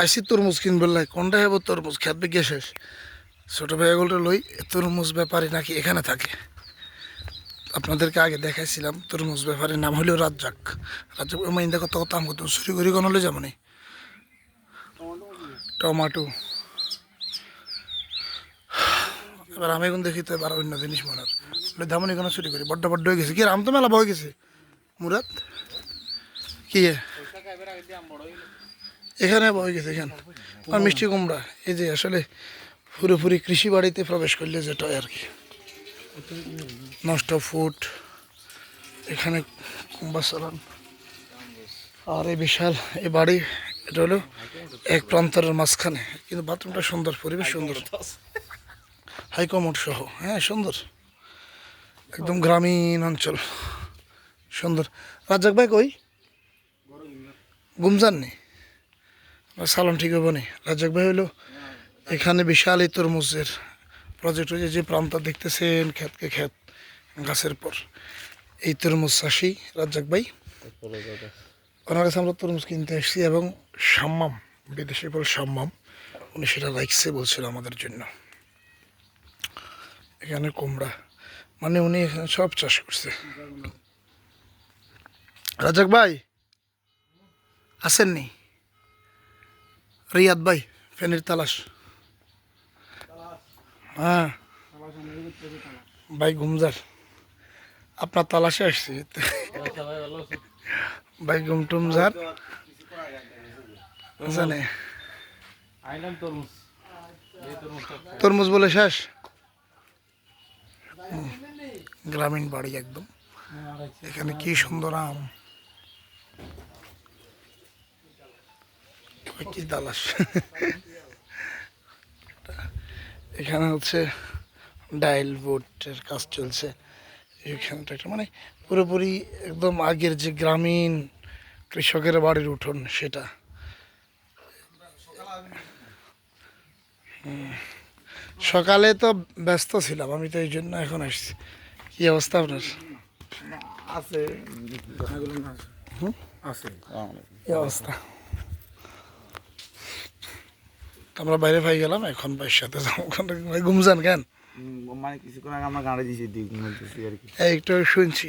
আইসি তরমুজ কিনবে লাই কোনটা হব তরমুজ? খেত গিয়ে শেষ। ছোট ভাইগুলো লই তরমুজ ব্যাপারী নাকি এখানে থাকে। আপনাদেরকে আগে দেখাইছিলাম, তরমুজ ব্যাপারীর নাম হলো রাজ্জাক। রাজ্জাক মাইন্দা কত কত আম কত চুরি করি কোনো হলে যাব টমাটো। এবার আমি এখন দেখি তো এবার অন্য জিনিস মনে হয়। দামনি কোনো চুরি করি? বড্ড বড্ড হয়ে গেছে। কি আম তো মেলা বয়ে গেছে। মুরাদ? কি? এখানে বয়ে গেছে, এখানে। আর মিষ্টি কুমড়া, এই যে আসলে পুরোপুরি কৃষি বাড়িতে প্রবেশ করলে যেটা আর কি। নষ্ট ফুট, এখানে কুম্বা চালান। আর এই বিশাল এই বাড়ি, এটা হলো এক প্রান্তরের মাঝখানে, কিন্তু বাথরুমটা সুন্দর, পরিবেশ সুন্দর। হাইকমোড সহ হ্যাঁ সুন্দর। একদম গ্রামীণ অঞ্চল, সুন্দর। রাজ্জাক ভাই কই? গুমজান নি? সালাম ঠিক হব নি? রাজ্জাক ভাই হইল। এখানে বিশাল এই তরমুজের প্রজেক্ট হয়েছে যে প্রান্ত দেখতেছেন ক্ষেতকে ক্ষেত, গাছের পর। এই তরমুজ চাষি রাজ্জাক ভাই। ওনার কাছে আমরা তরমুজ কিনতে এসেছি এবং সাম্মাম, বিদেশি বল সাম্মাম, উনি সেটা রাখছে বলছিল আমাদের জন্য। এখানে কুমড়া মানে উনি এখানে সব চাষ করছে। রাজাক ভাই, আসেননি? রিয়াদ ভাই, ফেনির তালাশ। হ্যাঁ। ভাই ঘুমজার আপনার তালাশে আসছি। ভাই ঘুম টুমজার। জানে। তরমুজ বলে শেষ? গ্রামীণ বাড়ি একদম। এখানে কি সুন্দর আম। কি এখানে হচ্ছে ডাইল বোটের কাজ চলছে। এখানটা একটা মানে পুরোপুরি একদম আগের যে গ্রামীণ কৃষকের বাড়ির উঠোন সেটা। সকালে তো ব্যস্ত ছিলাম আমি তো এই জন্য এখন আসছি। কি অবস্থা আপনার? আছে। আছে। কি অবস্থা? তো আমরা বাইরে পাই গেলাম এখন ভাইয়ের সাথে যাব। ওখানে ঘুমজান কেন? মানে কিছুক্ষণ আগে আমরা গাড়ি দিয়েছি দিক বলতেছি আর কি। এই একটু শুনছি।